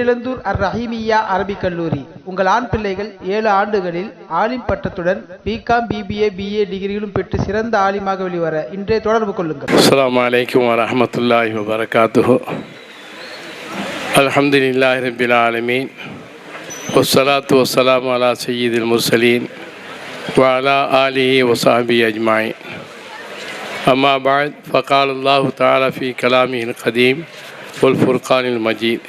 தேரிழந்தூர் அர் ரஹீமியா அரபிக் கல்லூரி உங்கள் ஆண் பிள்ளைகள் ஏழு ஆண்டுகளில் ஆலிம் பட்டத்துடன் பிகாம் பிபிஏ பிஏ டிகிரிகளும் பெற்று சிறந்த ஆலிமாக வெளிவர இன்றே தொடர்பு கொள்ளுங்கள் السلام عليكم ورحمة الله وبركاته الحمد لله رب العالمين والصلاة والسلام على سيد المرسلين وعلى آله وصحبه أجمعين أما بعد فقال الله تعالى في كلامه القديم والفرقان المجيد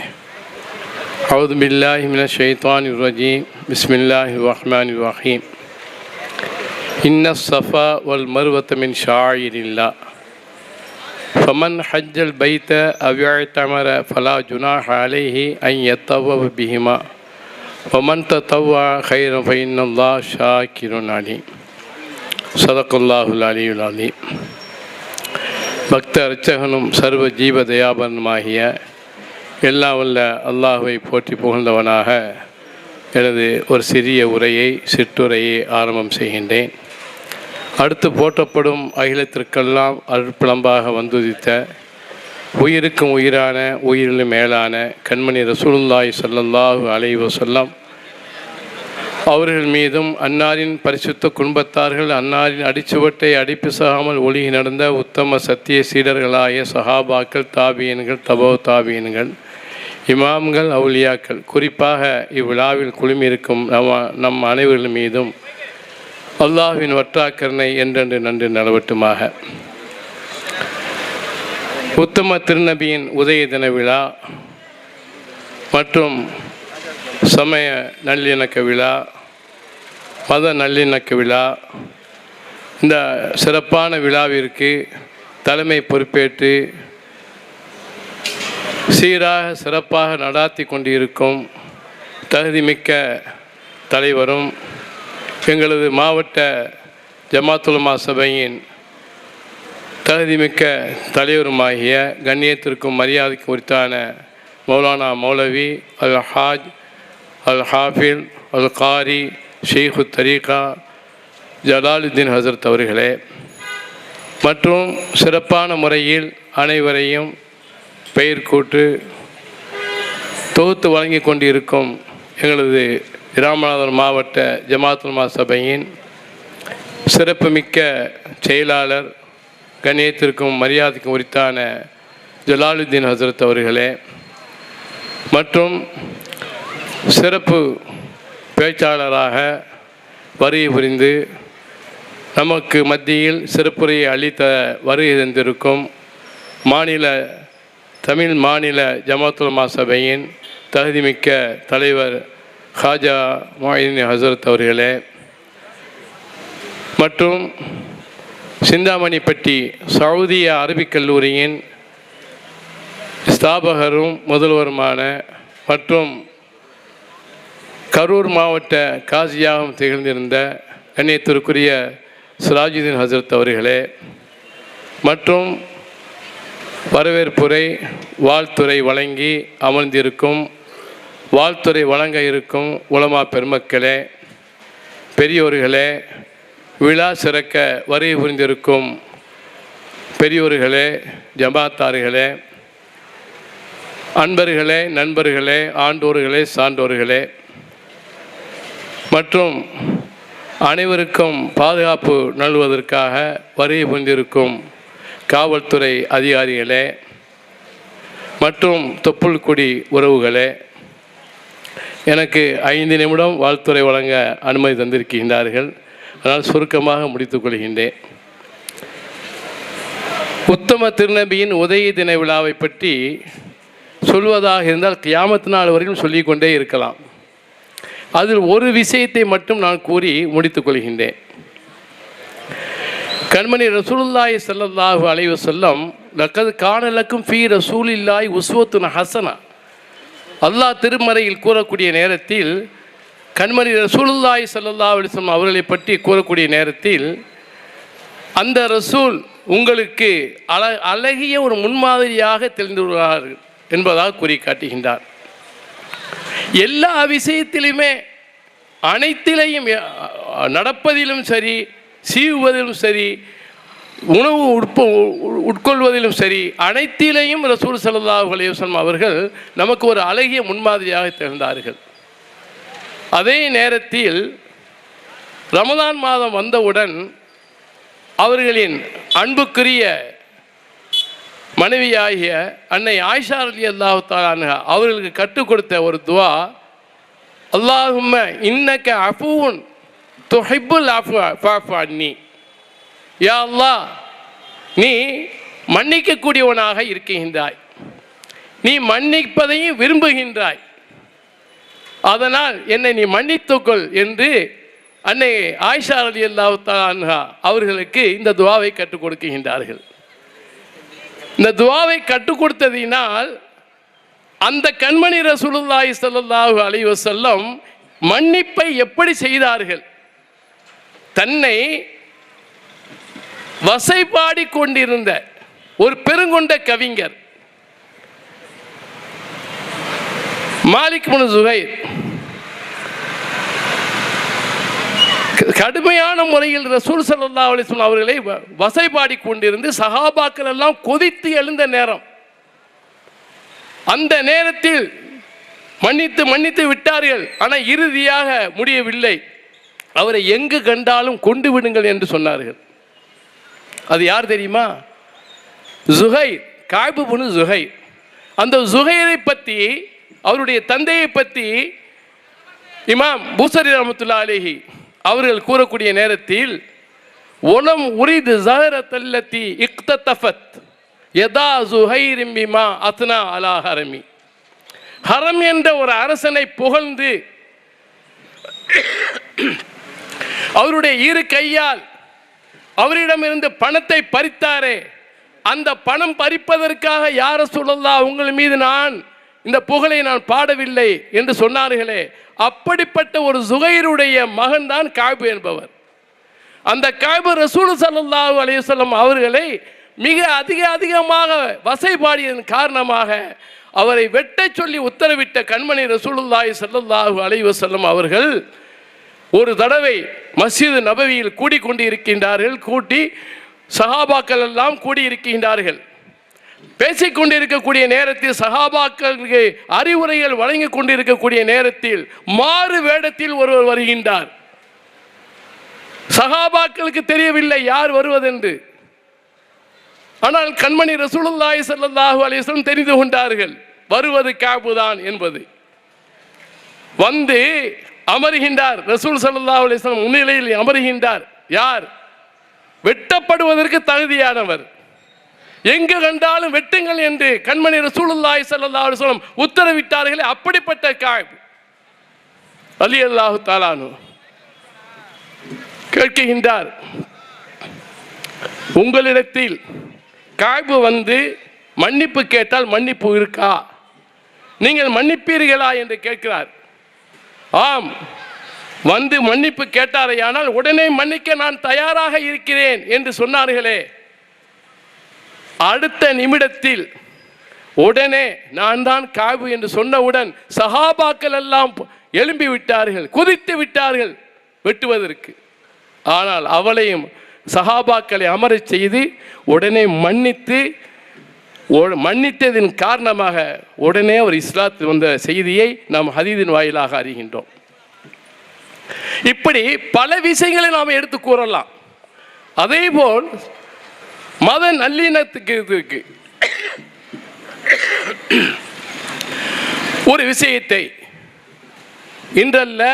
أعوذ بالله من الشيطان الرجيم. بسم الله الرحمن الرحيم. إن الصفا والمروة من شعائر الله. فمن حج البيت أو اعتمر فلا جناح عليه أن يتطوف بهما. ومن تطوع خيرا فإن الله شاكر عليم. صدق الله العلي العظيم. ഭക്ത അർച്ചകനും സർവ്വജീവദയാപനമാകിയ எல்லாம் உள்ள அல்லாஹுவை போற்றி புகழ்ந்தவனாக எனது ஒரு சிறிய உரையை சிற்றுரையை ஆரம்பம் செய்கின்றேன். அடுத்து போற்றப்படும் அகிலத்திற்கெல்லாம் அருட்பிளம்பாக வந்துதித்த உயிருக்கும் உயிரான உயிரிலும் மேலான கண்மணி ரசூலுல்லாய் ஸல்லல்லாஹு அலைவ சொல்லம் அவர்கள் மீதும் அன்னாரின் பரிசுத்த குடும்பத்தார்கள் அன்னாரின் அடிச்சுவட்டை அடிப்பிசாமல் ஒழுகி நடந்த உத்தம சத்திய சீடர்களாய சஹாபாக்கள் தாபியன்கள் தபோ தாபியன்கள் இமாம்கள் அவுலியாக்கள் குறிப்பாக இவ்விழாவில் குழுமியிருக்கும் நம் நம் அனைவர்கள் மீதும் அல்லாஹ்வின் வற்றாக்கருணை என்றென்று நன்று நலவட்டுமாக. உத்தம திருநபியின் உதய தின விழா மற்றும் சமய நல்லிணக்க விழா மத நல்லிணக்க விழா இந்த சிறப்பான விழாவிற்கு தலைமை பொறுப்பேற்று சீராக சிறப்பாக நடாத்தி கொண்டிருக்கும் தகுதிமிக்க தலைவரும் எங்களது மாவட்ட ஜமாத்துலமா சபையின் தகுதிமிக்க தலைவருமாகிய கண்ணியத்திற்கும் மரியாதைக்கும் உரித்தான மௌலானா மௌலவி அல் ஹாஜ் அல் ஹாஃபில் அல் காரி ஷேஹு தரீகா ஜலாலுத்தீன் ஹசரத் அவர்களே. மற்றும் சிறப்பான முறையில் அனைவரையும் பெயர் கூட்டு தொகுத்து வழங்கி கொண்டிருக்கும் எங்களது ராமநாதபுரம் மாவட்ட ஜமாத்துல்மா சபையின் சிறப்புமிக்க செயலாளர் கண்ணியத்திற்கும் மரியாதைக்கும் உரித்தான ஜலாலுத்தீன் ஹசரத் அவர்களே மற்றும் சிறப்பு பேச்சாளராக வருகை புரிந்து நமக்கு மத்தியில் சிறப்புரையை அளித்த வருகை தந்திருக்கும் மாநில தமிழ் மாநில ஜமாத்துலமா சபையின் தகுதிமிக்க தலைவர் ஹாஜா மொஹின் ஹசரத் அவர்களே மற்றும் சிந்தாமணிப்பட்டி சவுதிய அரபிக் கல்லூரியின் ஸ்தாபகரும் முதல்வருமான மற்றும் கரூர் மாவட்ட காசியாகவும் திகழ்ந்திருந்த கண்ணியத்திற்குரிய சிராஜுதீன் ஹசரத் அவர்களே மற்றும் வரவேற்புரை வாழ்த்துறை வழங்கி அமர்ந்திருக்கும் வாழ்த்துறை வழங்க இருக்கும் உலமா பெருமக்களே பெரியோர்களே விழா சிறக்க வருகை புரிந்திருக்கும் பெரியோர்களே ஜமாத்தார்களே அன்பர்களே நண்பர்களே ஆண்டோர்களே சான்றோர்களே மற்றும் அனைவருக்கும் பாதுகாப்பு நல்வதற்காக வருகை புரிந்திருக்கும் காவல்துறை அதிகாரிகளே மற்றும் தொப்புள்குடி உறவுகளே எனக்கு ஐந்து நிமிடம் வாழ்த்துறை வழங்க அனுமதி தந்திருக்கின்றார்கள். அதனால் சுருக்கமாக முடித்துக் கொள்கின்றேன். உத்தம திருநபியின் உதய தின விழாவை பற்றி சொல்வதாக இருந்தால் கியாமத்து நாள் வரைக்கும் சொல்லிக்கொண்டே இருக்கலாம். அதில் ஒரு விஷயத்தை மட்டும் நான் கூறி முடித்துக் கொள்கின்றேன். கண்மணி ரசூலுல்லாய் செல்லல்லாஹு அலைவ செல்லம் லக்கது காணலக்கும் ஃபீ ரசூலில்லாய் உஸ்வத்துன ஹசனா. அல்லாஹ் திருமறையில் கூறக்கூடிய நேரத்தில் கண்மணி ரசூலுல்லாய் ஸல்லல்லாஹு அலைஹி அவர்களை பற்றி கூறக்கூடிய நேரத்தில் அந்த ரசூல் உங்களுக்கு அழ அழகிய ஒரு முன்மாதிரியாக தெரிந்துள்ளார்கள் என்பதாக கூறி காட்டுகின்றார் எல்லா விஷயத்திலுமே அனைத்திலையும் நடப்பதிலும் சரி சீவுவதிலும் சரி உணவு உட்ப உட்கொள்வதிலும் சரி அனைத்திலேயும் ரசூல் ஸல்லல்லாஹு அலைஹி அவர்கள் நமக்கு ஒரு அழகிய முன்மாதிரியாக திகழ்ந்தார்கள். அதே நேரத்தில் ரமதான் மாதம் வந்தவுடன் அவர்களின் அன்புக்குரிய மனைவியாகிய அன்னை ஆயிஷா அலி அல்லாஹாலான அவர்களுக்கு கற்றுக் கொடுத்த ஒரு துவா அல்லாஹும்ம இன்னக்க அஃபூன் துஹிப்புல் அஃபு யா அல்லாஹ் நீ மன்னிக்கக்கூடியவனாக இருக்கின்றாய். நீ மன்னிப்பதையும் விரும்புகின்றாய். அதனால் என்னை நீ மன்னித்துக்கொள் என்று அன்னை ஆயிஷா அலி அல்லாஹ் அவர்களுக்கு இந்த துவாவை கற்றுக் கொடுக்கின்றார்கள். இந்த துவாவை கற்றுக் கொடுத்ததினால் அந்த கண்மணி ரசூலுல்லாஹி சல்லாஹூ அலி வசல்லம் மன்னிப்பை எப்படி செய்தார்கள்? தன்னை வசைபாடி கொண்டிருந்த ஒரு பெருங்கொண்ட கவிஞர் மாலிக் முனு ஜுகைர் கடுமையான முறையில் ரசூல் சல்லா அலைஹி அவர்களை வ- வசைபாடி கொண்டிருந்து சகாபாக்கள் எல்லாம் கொதித்து எழுந்த நேரம். அந்த நேரத்தில் மன்னித்து மன்னித்து விட்டார்கள். ஆனால் இறுதியாக முடியவில்லை. அவரை எங்கு கண்டாலும் கொண்டு விடுங்கள் என்று சொன்னார்கள். அது யார் தெரியுமா? ஜுகை காய்பு புனு ஜுகை அந்த ஜுஹைரை பற்றி அவருடைய தந்தையை பற்றி இமாம் பூசரி ரமத்துல்லா அலேஹி அவர்கள் கூறக்கூடிய நேரத்தில் ஒலம் உரிது ஜஹரத்தல்லத்தி தஃபத் யதா ஜுஹைரிம் பிமா அத்னா அலா ஹரமி. ஹரம் என்ற ஒரு அரசனை புகழ்ந்து அவருடைய இரு கையால் அவரிடமிருந்து பணத்தை பறித்தாரே. அந்த பணம் பறிப்பதற்காக யார சொல்லலா உங்கள் மீது நான் இந்த புகழை நான் பாடவில்லை என்று சொன்னார்களே. அப்படிப்பட்ட ஒரு சுகைருடைய மகன் தான் காபு என்பவர். அந்த காபு ரசூல் ஸல்லல்லாஹு அலைஹி அவர்களை மிக அதிக அதிகமாக வசைபாடியதன் காரணமாக அவரை வெட்டச் சொல்லி உத்தரவிட்ட கண்மணி ரசூலுல்லாய் ஸல்லல்லாஹு அலைவசல்லம் அவர்கள் ஒரு தடவை மஸ்ஜித் நபவியில் கூடிக்கொண்டு இருக்கின்றார்கள் கூட்டி சகாபாக்கள் எல்லாம் கூடியிருக்கின்றார்கள். பேசிக்கொண்டு இருக்கக்கூடிய நேரத்தில் சகாபாக்களுக்கு அறிவுரைகள் வழங்கி கொண்டிருக்கக்கூடிய நேரத்தில் மாறு வேடத்தில் ஒருவர் வருகின்றார். சகாபாக்களுக்கு தெரியவில்லை யார் வருவதென்று. ஆனால் கண்மணி ரசூலுல்லாய் ஸல்லல்லாஹு அலிஸ்லம் தெரிந்து கொண்டார்கள் வருவது கேபுதான் என்பது. வந்து அமருகின்றார். ரசூல் சல்லா அலிஸ்லாம் முன்னிலையில் அமருகின்றார். யார்? வெட்டப்படுவதற்கு தகுதியானவர். எங்கு கண்டாலும் வெட்டுங்கள் என்று கண்மணி ரசூலுல்லாய் சல்லா அலைஹி உத்தரவிட்டார்களே அப்படிப்பட்ட காய் அலி அல்லாஹு தாலானு கேட்கின்றார் உங்களிடத்தில் காய்பு வந்து மன்னிப்பு கேட்டால் மன்னிப்பு இருக்கா? நீங்கள் மன்னிப்பீர்களா? என்று கேட்கிறார். ஆம். வந்து மன்னிப்பு கேட்டாரையானால் உடனே மன்னிக்க நான் தயாராக இருக்கிறேன் என்று சொன்னார்களே. அடுத்த நிமிடத்தில் உடனே நான் தான் காபு என்று சொன்னவுடன் சஹாபாக்கள் எல்லாம் எழும்பி விட்டார்கள் குதித்து விட்டார்கள் வெட்டுவதற்கு. ஆனால் அவளையும் சஹாபாக்களை அமரச் செய்து உடனே மன்னித்து மன்னித்ததின் காரணமாக உடனே ஒரு இஸ்லாத்து வந்த செய்தியை நாம் ஹதீதின் வாயிலாக அறிகின்றோம். இப்படி பல விஷயங்களை நாம் எடுத்து கூறலாம். அதே போல் மத நல்லிணத்துக்கு இருக்கு. ஒரு விஷயத்தை இன்றல்ல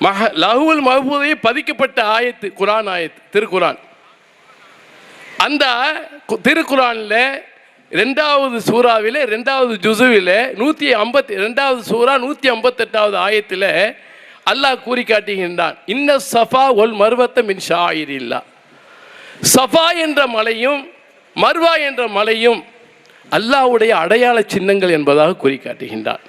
மஹ லகுல் மஹபூதை பதிக்கப்பட்ட ஆயத்து குரான் ஆயத்து திருக்குரான். அந்த கு- திருக்குரானில் ரெண்டாவது சூறாவில் ரெண்டாவது ஜுசுவில் நூற்றி ஐம்பத்தி ரெண்டாவது சூறா நூற்றி ஐம்பத்தெட்டாவது ஆயத்தில் அல்லாஹ் கூறி காட்டுகின்றான். இன்ன சஃபா ஒல் மர்வத்த மின் ஷாயிரில்லா. சஃபா என்ற மலையும் மர்வா என்ற மலையும் அல்லாஹ்வுடைய அடையாள சின்னங்கள் என்பதாக கூறி காட்டுகின்றான்.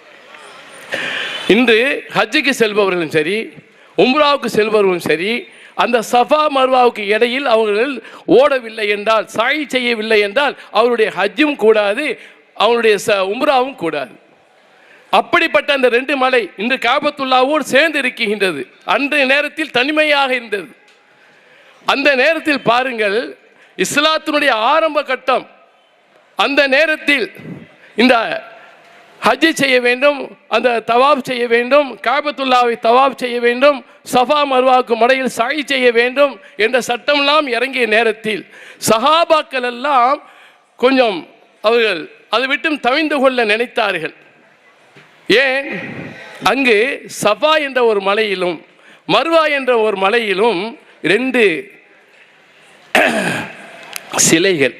இன்று ஹஜ்ஜுக்கு செல்பவர்களும் சரி உம்ராவுக்கு செல்பவர்களும் சரி அந்த சஃபா மர்வாவுக்கு இடையில் அவர்கள் ஓடவில்லை என்றால் சாய் செய்யவில்லை என்றால் அவருடைய ஹஜ்ஜும் கூடாது அவனுடைய ச உம்ராவும் கூடாது. அப்படிப்பட்ட அந்த ரெண்டு மலை இன்று காபத்துல்லாவோடு சேர்ந்து இருக்கின்றது. அன்றைய நேரத்தில் தனிமையாக இருந்தது. அந்த நேரத்தில் பாருங்கள் இஸ்லாத்தினுடைய ஆரம்ப கட்டம் அந்த நேரத்தில் இந்த ஹஜ்ஜி செய்ய வேண்டும் அந்த தவாப் செய்ய வேண்டும் காபத்துல்லாவை தவாப் செய்ய வேண்டும் சஃபா மர்வாக்கு மடையில் சாய் செய்ய வேண்டும் என்ற சட்டமெல்லாம் இறங்கிய நேரத்தில் சஹாபாக்கள் எல்லாம் கொஞ்சம் அவர்கள் அதை விட்டும் தவிந்து கொள்ள நினைத்தார்கள். ஏன்? அங்கு சஃபா என்ற ஒரு மலையிலும் மர்வா என்ற ஒரு மலையிலும் ரெண்டு சிலைகள்.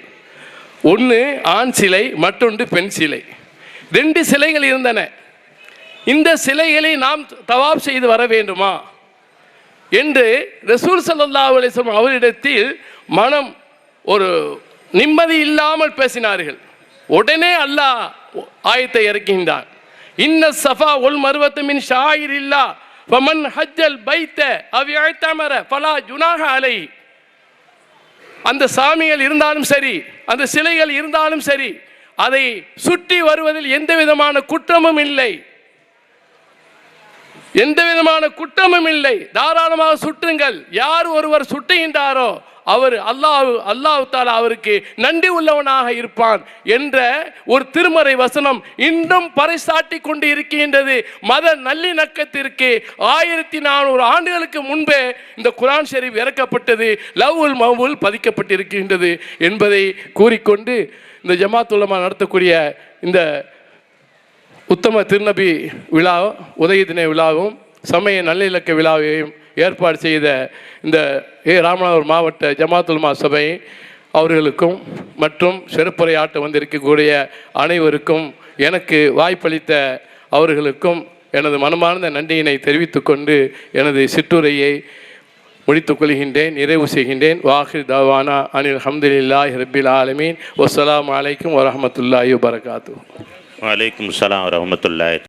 ஒன்று ஆண் சிலை மற்றொன்று பெண் சிலை. ரெண்டு சிலைகள் இருந்தன. இந்த சிலைகளை நாம் தவாப் செய்து வர வேண்டுமா? என்று ரசூல் சல்லா அலிஸ்லாம் அவரிடத்தில் மனம் ஒரு நிம்மதி இல்லாமல் பேசினார்கள். உடனே அல்லாஹ் ஆயத்தை இறக்கின்றான் இன்ன சஃபா ஒல் மருவத்து மின் ஷாயிர் இல்லா ஃபமன் ஹஜ்ஜல் பைத்த அவ் இஅ்தமர ஃபலா ஜுனாக அலை அந்த சாமிகள் இருந்தாலும் சரி அந்த சிலைகள் இருந்தாலும் சரி அதை சுற்றி வருவதில் எந்த விதமான குற்றமும் இல்லை. எந்த விதமான குற்றமும் இல்லை. தாராளமாக சுற்றுங்கள். யார் ஒருவர் சுட்டுகின்றாரோ அவர் அல்லாஹ் அல்லாஹ் தாலா அவருக்கு நன்றி உள்ளவனாக இருப்பான் என்ற ஒரு திருமறை வசனம் இன்றும் பறைசாட்டி கொண்டு இருக்கின்றது. மத நல்லிணக்கத்திற்கு ஆயிரத்தி நானூறு ஆண்டுகளுக்கு முன்பே இந்த குரான் ஷெரீப் இறக்கப்பட்டது. லவ்வுல் மவுல் பதிக்கப்பட்டிருக்கின்றது என்பதை கூறிக்கொண்டு இந்த ஜமாத்துலமா நடத்தக்கூடிய இந்த உத்தம திருநபி விழா உதய தின விழாவும் சமய நல்லிலக்க விழாவையும் ஏற்பாடு செய்த இந்த ஏ ராமநாதபுரம் மாவட்ட ஜமாத்துல்மா சபை அவர்களுக்கும் மற்றும் சிறப்புரையாட்ட வந்திருக்கக்கூடிய அனைவருக்கும் எனக்கு வாய்ப்பளித்த அவர்களுக்கும் எனது மனமார்ந்த நன்றியினை தெரிவித்துக்கொண்டு எனது சிற்றுரையை முடித்துக் கொள்கின்றேன் நிறைவு செய்கின்றேன். வாஹிர் தவானா அனில் ஹம்துலில்லாஹ் ரபில் ஆலமீன். வசலாம் அலைக்கும் வரஹமத்துல்லாஹி பரகாத்து வலைக்கும் சலாம் வரமத்துல்லாய்